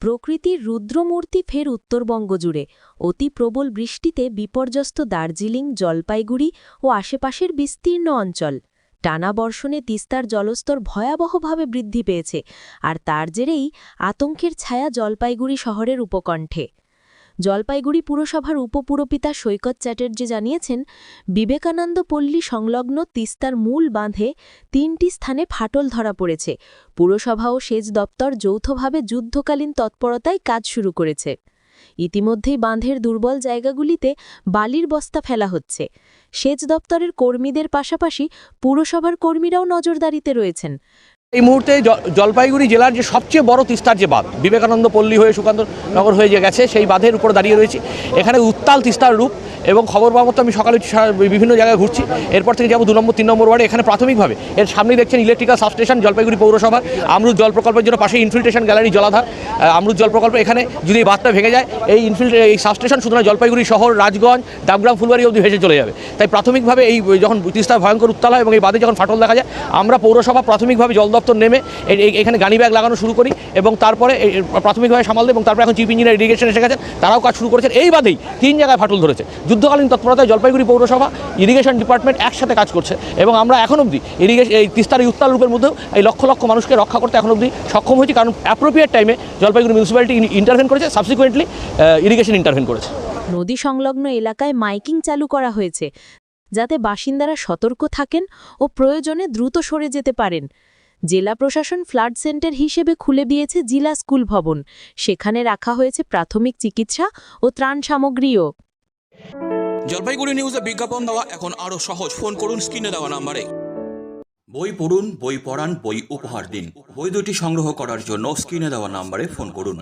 প্রকৃতির রুদ্রমূর্তি ফের উত্তরবঙ্গ জুড়ে। অতি প্রবল বৃষ্টিতে বিপর্যস্ত দার্জিলিং, জলপাইগুড়ি ও আশেপাশের বিস্তীর্ণ অঞ্চল। টানা বর্ষণে তিস্তার জলস্তর ভয়াবহভাবে বৃদ্ধি পেয়েছে, আর তার জেরেই আতঙ্কের ছায়া জলপাইগুড়ি শহরের উপকণ্ঠে। জলপাইগুড়ি পুরসভার উপপুরপিতা সৈকত চ্যাটার্জি জানিয়েছেন, বিবেকানন্দ পল্লী সংলগ্ন তিস্তার মূল বাঁধে তিনটি স্থানে ফাটল ধরা পড়েছে। পুরসভা ও সেচ দপ্তর যৌথভাবে যুদ্ধকালীন তৎপরতায় কাজ শুরু করেছে। ইতিমধ্যেই বাঁধের দুর্বল জায়গাগুলিতে বালির বস্তা ফেলা হচ্ছে। সেচ দপ্তরের কর্মীদের পাশাপাশি পুরসভার কর্মীরাও নজরদারিতে রয়েছেন। এই মুহূর্তে জলপাইগুড়ি জেলার যে সবচেয়ে বড় তিস্তার যে বাঁধ, বিবেকানন্দ পল্লী হয়ে সুকান্ত নগর হয়ে যে গেছে, সেই বাঁধের উপর দাঁড়িয়ে রয়েছি। এখানে উত্তাল তিস্তার রূপ এবং খবর পাওয়া আমি সকালে বিভিন্ন জায়গায় ঘুরছি। এরপর থেকে যাব দু নম্বর, তিন নম্বর ওয়ার্ডে। এখানে প্রাথমিকভাবে এর সামনেই দেখছেন ইলেকট্রিক্যাল সাবস্টেশন, জলপাইগুড়ি পৌরসভা, আমরুদ জল প্রকল্পের জন্য পাশে ইনফিল্ট্রেশন গ্যালারি জলাধার। আমরুদ জল প্রকল্প এখানে যদি এই বাঁধটা ভেঙে যায়, এই ইনফিল্ট এই সাবস্টেশন সুতরাং জলপাইগুড়ি শহর, রাজগঞ্জ ডাবগ্রাম ফুলবাড়ি অবধি ভেসে চলে যাবে। তাই প্রাথমিকভাবে এই, যখন তিস্তা ভয়ঙ্কর উত্তাল হয় এবং এই বাঁধে যখন ফাটল দেখা যায়, আমরা পৌরসভা প্রাথমিকভাবে জল দপ্তর নেমে এখানে গানি ব্যাগ লাগানো শুরু করি এবং তারপরে প্রাথমিকভাবে সামাল দেয় এবং তারপরে এখন চিফ ইঞ্জিনিয়ার ইরিগেশন এসে গেছেন। তারাও কাজ শুরু করেছেন। এই বাদেই তিন জায়গায় ফাটল ধরেছে। যুদ্ধকালীন তৎপরতায় জলপাইগুড়ি পৌরসভা ইরিগেশন ডিপার্টমেন্ট একসাথে কাজ করছে এবং আমরা এখন অবধি ইরিগেশন এই তিস্তার উত্তাল রূপের মধ্যেও এই লক্ষ লক্ষ মানুষকে রক্ষা করতে এখন অবধি সক্ষম হয়েছি। কারণ অ্যাপ্রোপ্রিয়েট টাইমে জলপাইগুড়ি মিউনিসিপ্যালিটি ইন্টারভেন করেছে। সাবসিকুয়েন্টলি ইরিগেশন ইন্টারভেন করেছে। নদী সংলগ্ন এলাকায় মাইকিং চালু করা হয়েছে, যাতে বাসিন্দারা সতর্ক থাকেন ও প্রয়োজনে দ্রুত সরে যেতে পারেন। জেলা প্রশাসন ফ্লাড সেন্টার হিসেবে খুলে দিয়েছে জিলা স্কুল ভবন। সেখানে রাখা হয়েছে প্রাথমিক চিকিৎসা ও ত্রাণ সামগ্রীও। জলপাইগুড়ি নিউজে বিজ্ঞাপন দেওয়া এখন আরও সহজ। ফোন করুন স্ক্রিনে দেওয়া নাম্বারে। বই পড়ুন বই পড়ান বই উপহার দিন। বই দুটি সংগ্রহ করার জন্য স্ক্রিনে দেওয়া নাম্বারে ফোন করুন।